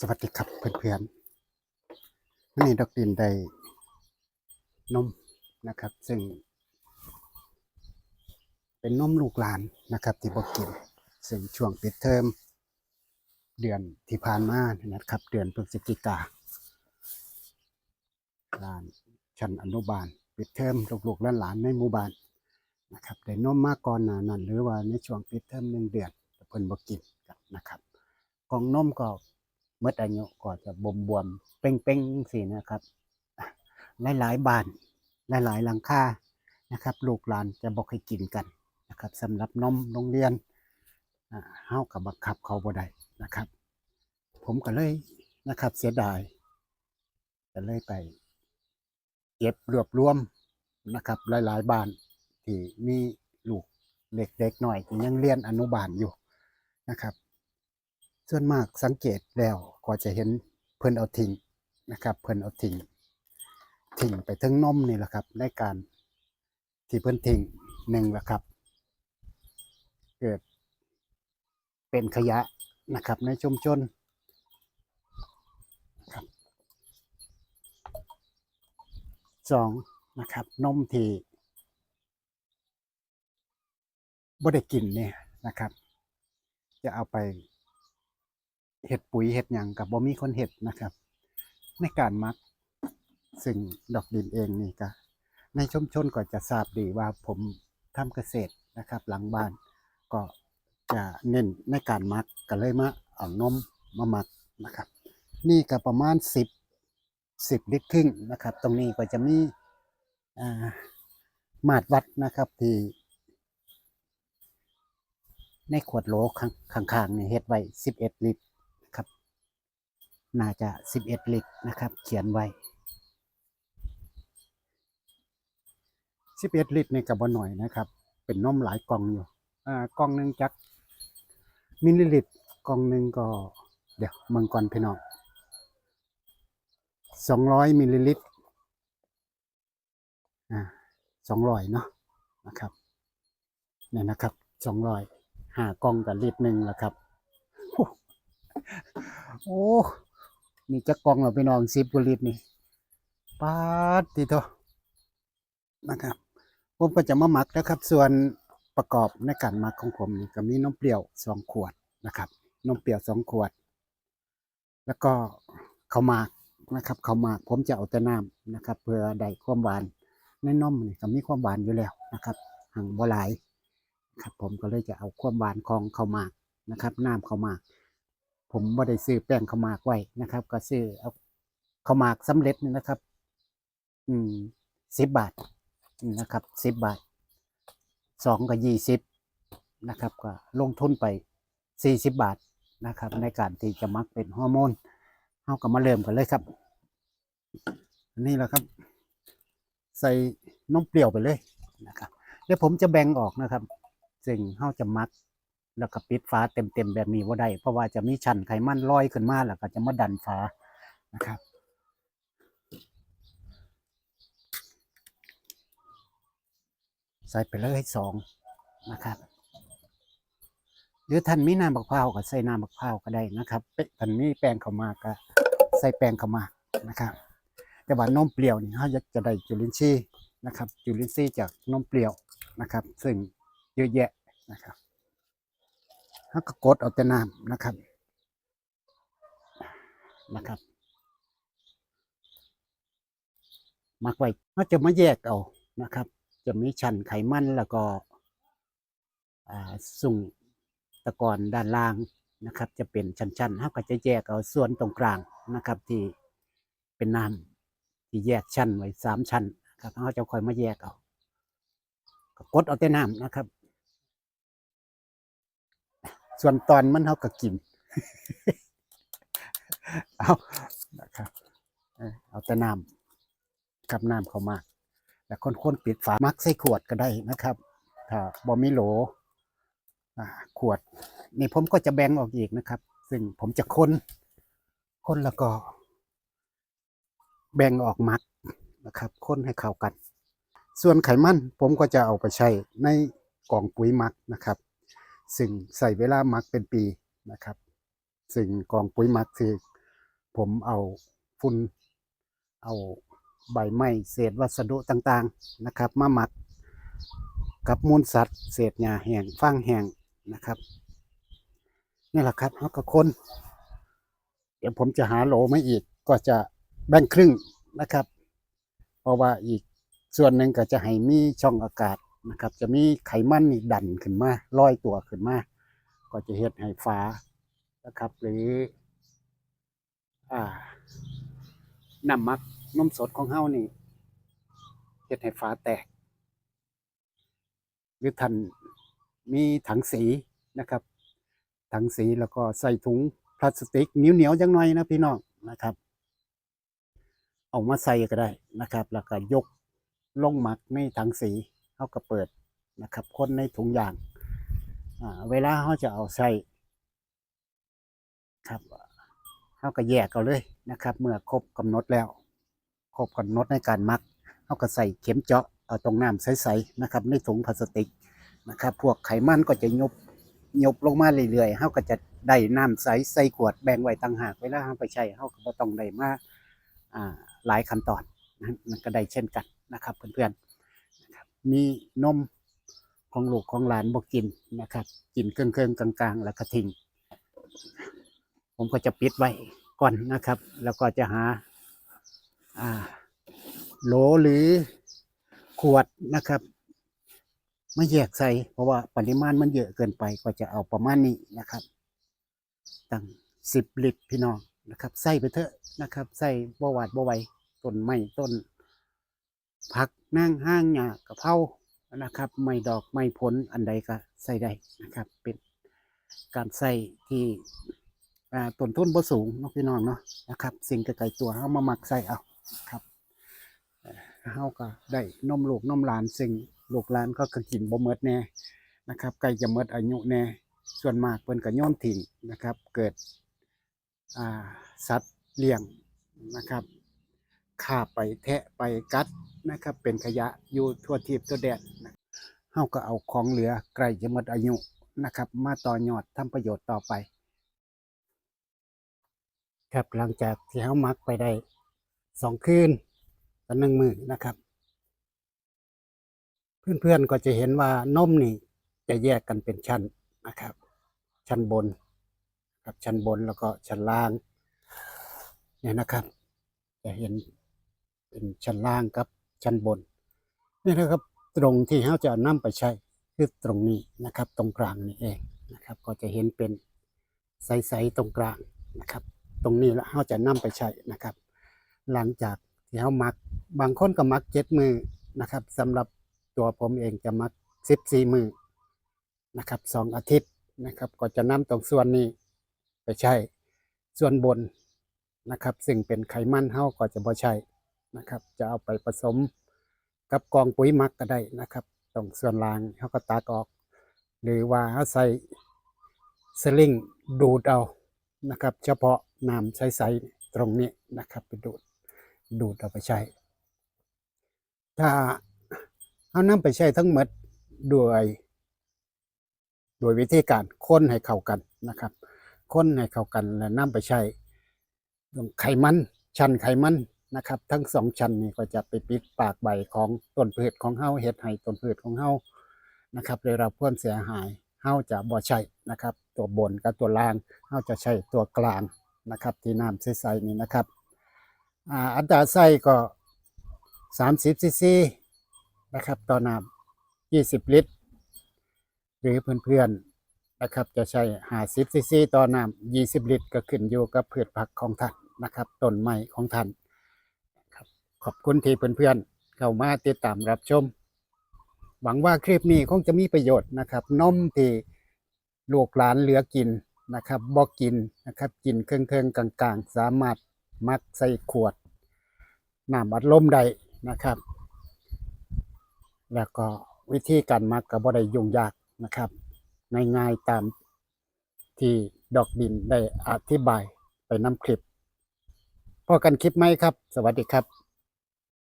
สวัสดีครับเพื่อนๆวันนี้ดอกดินได้นมนะครับ ซึ่ง เป็นนมลูกหลานนะครับที่บอกกิน ซึ่งช่วงปิดเทอมเดือนที่ผ่านมานะครับ เดือนพฤศจิกาหลานชั้นอนุบาล ปิดเทอมลูกๆหลานๆในหมู่บ้านนะครับได้นมมาก่อนหนานั้นหรือว่าในช่วงปิดเทอมหนึ่งเดือนเพิ่นบอกกินกันนะครับกองนมก็ เมื่ออายุก็จะบวมบวมๆเป้งเป้งสินะครับ หลายหลายๆบ้านหลายหลายๆหลังคานะครับ ลูกหลานจะบอกให้กินกันนะครับสำหรับนมโรงเรียนอ่าเฮากับบังคับเขาบ่ได้นะครับ ผมก็เลยนะครับ เสียดายก็เลยไป เก็บรวบรวมนะครับ หลายๆบ้านที่มีลูกเล็กๆหน่อยที่ยังเรียนอนุบาลอยู่นะครับ ส่วนมากสังเกตแล้วก็จะเห็นเพิ่นเอาทิ้งนะครับ เพิ่นเอาทิ้งทิ้งไปถึงนมนี่แหละครับ ในการที่เพิ่นทิ้งหนึ่งละครับ เกิดเป็นขยะนะครับ ในชุมชนครับสองนะครับนมที่บ่ได้กินเนี่ยนะครับ จะเอาไป เห็ดปุ๋ยเห็ดหยังกับบ่มีคนเห็ดนะครับ ในการมักซึ่งดอกดินเองนี่ก็ในชุมชนก็จะทราบดีว่าผมทำเกษตรนะครับ หลังบ้านก็จะเน้นในการมักก็เลยมาเอานมมามักนะครับ นี่ก็ประมาณสิบสิบลิตรครึ่งนะครับ ตรงนี้ก็จะมีามาตรวัดนะครับที่ในขวดโหลข้างๆนี่เฮ็ดไว้สิบเอ็ดลิตร น่าจะสิบเอ็ดลิตรนะครับ เขียนไว้สิบเอ็ดลิตรในกับบหน่อยนะครับ เป็นน้มหลายกล่องอยู่อ่ากล่องหนึ่งจักมิลลิลิตรกล่องหนึ่งก็ เดี๋ยวเมังก่อนพี่น้องสองร้อยมิลลิลิตรอ่าสองร้อยเนาะนะครับเนี่ยนะครับสองร้อยหากล่องกับลิตรหนึ่งแหละครับ โอ้ นี่จะกล่องเราไปนองสิบกว่าลิตรนี่ปาดทีโตนะครับผมก็จะมาหมักนะครับ ส่วนประกอบในการหมักของผมนี่ก็มีนมเปรี้ยวสองขวดนะครับนมเปรี้ยวสองขวด แล้วก็ข้าวหมากนะครับข้าวหมากผมจะเอาแต่น้ำนะครับ เพื่อได้ความหวานในนมนี่ก็มีความหวานอยู่แล้วนะครับห่างบ่หลายครับผมก็เลยจะเอาความหวานของข้าวหมากนะครับ น้ำข้าวหมาก ผมไม่ได้ซื้อแป้งข้าวหมากไว้นะครับ ก็ซื้อเอาข้าวหมากสำเร็จนี่นะครับ อืมสิบบาทนะครับสิบบาทสองกับยี่สิบนะครับ ก็ลงทุนไปสี่สิบบาทนะครับ ในการที่จะมักเป็นฮอร์โมนเราก็มาเริ่มกันเลยครับนี่แหละครับ ใส่นมเปรี้ยวไปเลยนะครับเดี๋ยวผมจะแบ่งออกนะครับซึ่งเฮาจะมัก แล้วก็ปิดฝาเต็มๆแบบนี้ว่าได้ เพราะว่าจะมีชั้นไขมันลอยขึ้นมาแล้วก็จะมาดันฝานะครับใส่ไปเลยสองนะครับ หรือท่านมีน้ำบักพร้าวก็ใส่น้ำบักพร้าวก็ได้นะครับเป๊ะท่านมีแป้งข้าวมากก็ใส่แป้งข้าวมากนะครับ แต่ว่านมเปรี้ยวนี่เขาจะได้จุลินทรีย์นะครับ จุลินทรีย์จากนมเปรี้ยวนะครับ ซึ่งเยอะแยะนะครับ เขาก็กดเอาแต่น้ำนะครับ นะครับ มักไว้เขาจะมาแยกเอานะครับ จะมีชั้นไขมันแล้วก็สุ่งตะกอนด้านล่างนะครับ จะเป็นชั้นๆเขาก็จะแยกเอาส่วนตรงกลางนะครับ ที่เป็นน้ำที่แยกชั้นไว้สามชั้นครับเขาจะคอยมาแยกเอาก็กดเอาแต่น้ำนะครับ ส่วนตอนมันเขาก็กิน เอานะครับเอาแต่น้ำกับน้ำเข้ามาแล้วคนๆปิดฝามักใส่ขวดก็ได้นะครับถ้าบ่มีโหลขวดนี่ผมก็จะแบ่งออกอีกนะครับ ซึ่งผมจะคนคนแล้วก็ แบ่งออกมักนะครับคนให้เข้ากัน ส่วนไขมันผมก็จะเอาไปใช้ในกล่องปุ๋ยมักนะครับ ซึ่งใส่เวลาหมักเป็นปีนะครับ ซึ่งกองปุ๋ยหมักคือ ผมเอาฝุ่นเอาใบไม้เศษวัสดุต่างๆนะครับ มาหมักกับมูลสัตว์ เศษหญ้าแห้งฟางแห้งนะครับนี่แหละครับเขาก็คนเดี๋ยวผมจะหาโหลมาอีกก็จะแบ่งครึ่งนะครับ เพราะว่าอีกส่วนหนึ่งก็จะให้มีช่องอากาศ นะครับ จะมีไขมันนี่ดันขึ้นมาลอยตัวขึ้นมาก็จะเฮ็ดให้ฟ้านะครับ หรือ อ่าน้ำมักนมสดของเฮานี่เฮ็ดให้ฟ้าแตก หรือท่านมีถังสีนะครับ ถังสีแล้วก็ใส่ถุงพลาสติกเหนียวๆจังหน่อยนะพี่น้องนะครับเอามาใส่ก็ได้นะครับ แล้วก็ยกลงหมักในถังสี เขาก็เปิดนะครับคนในถุงยางเวลาเขาจะเอาใส่ครับเขาก็แยกเอาเลยนะครับ เมื่อครบกำหนดแล้ว ครบกำหนดในการมักเขาก็ใส่เข็มเจาะเอาตรงน้ำใสๆนะครับ ในถุงพลาสติกนะครับ พวกไขมันก็จะยบยบลงมาเรื่อยๆเขาก็จะได้น้ำใสใส่ขวดแบ่งไว้ต่างหากเวลาเขาไปใช้เขาก็ต้องได้มาหลายขั้นตอนนะมันก็ได้เช่นกันนะครับเพื่อนๆ มีนมของลูกของหลานบอกกินนะครับกินเครื่องเครื่องกลางๆ แล้วก็ทิ้งผมก็จะปิดไว้ก่อนนะครับ แล้วก็จะหาอ่าโหลหรือขวดนะครับไม่แยกใส่เพราะว่าปริมาณมันเยอะเกินไปก็จะเอาประมาณนี้นะครับ ตั้งสิบลิตรพี่น้องนะครับ ใส่ไปเถอะนะครับ ใส่บ่หวาดบ่ไหวต้นไม้ต้นผัก นั่งห้างหญ้ากระเพรานะครับ ไม่ดอกไม่ผลอันใดก็ใส่ได้นะครับ เป็นการใส่ที่ต้นทุนบ่สูงนาะพี่น้องเนาะนะครับ สิ่งใกล้ๆตัวเฮามาหมักใส่เอาครับเอ่อเฮาก็ได้นมลูกนมหลานซึ่งลูกหลานก็คือกินบ่หมดแน่นะครับใกล้จะหมดอายุแน่ส่วนมากเพิ่นก็โยนทิ้งนะครับ เกิดสัตว์เลี้ยงนะครับ ฆ่าไปแทะไปกัดนะครับ เป็นขยะอยู่ทั่วทิพย์ทั่วแดนนะเฮาก็เอาของเหลือใกล้จะหมดอายุนะครับ มาต่อยอดทำประโยชน์ต่อไป ครับหลังจากที่เฮามักไปได้สองคืนต่อหนึ่งมือนะครับ เพื่อนๆก็จะเห็นว่านมนี่จะแยกกันเป็นชั้นนะครับ ชั้นบนกับชั้นบนแล้วก็ชั้นล่างเนี่ยนะครับ จะเห็น เป็นชั้นล่างกับชั้นบนนี่นะครับตรงที่เขาจะนำไปใช้คือตรงนี้นะครับ ตรงกลางนี่เองนะครับ ก็จะเห็นเป็นใสๆตรงกลางนะครับ ตรงนี้แล้วเขาจะนำไปใช้นะครับ หลังจากที่เขามักบางคนก็มักเจ็ดมือนะครับสำหรับตัวผมเองจะมักสิบสี่มือนะครับสองอาทิตย์นะครับ ก็จะนำตรงส่วนนี้ไปใช้ส่วนบนนะครับ ซึ่งเป็นไขมันเฮาก็จะบ่ใช้ นะครับ จะเอาไปผสมกับกองปุ๋ยมักก็ได้นะครับตรงส่วนล่างเฮาก็ตักออก หรือว่าเฮาใส่สลิงดูดเอานะครับ เฉพาะน้ำใสๆตรงนี้นะครับไปดูดดูดเอาไปใช้ ถ้าเอาน้ำไปใช้ทั้งหมดด้วยโดยวิธีการคนให้เข้ากันนะครับคนให้เข้ากันแล้วนำไปใช้ตรงไขมันชั้นไขมัน นะครับ ทั้งสองชั้นนี่ก็จะไปปิดปากใบของต้นพืชของเฮาเฮ็ดให้ต้นพืชของเฮานะครับได้รับความเสียหายเฮาจะบ่ใช้นะครับ ตัวบนกับตัวล่างเฮาจะใช้ตัวกลางนะครับที่น้ำใสๆนี่นะครับอัตราใส่ก็ 30ซีซีนะครับต่อน้ำ20 ลิตร หรือเพื่อนๆนะครับจะใช้50ซีซีต่อน้ำ20 ลิตร ก็ขึ้นอยู่กับพืชผักของท่านนะครับต้นไม้ของท่าน ขอบคุณที่เพื่อนๆเข้ามาติดตามรับชม หวังว่าคลิปนี้คงจะมีประโยชน์นะครับนมที่ลูกหลานเหลือกินนะครับบอกกินนะครับกินเครื่องๆกลางๆ สามารถมัดใส่ขวดน้ำอัดลมได้นะครับ แล้วก็วิธีการมักก็บ่ได้ยุ่งยากนะครับง่ายๆตามที่ดอกดินได้อธิบายไปนำคลิปพอกันคลิปไหมครับ สวัสดีครับ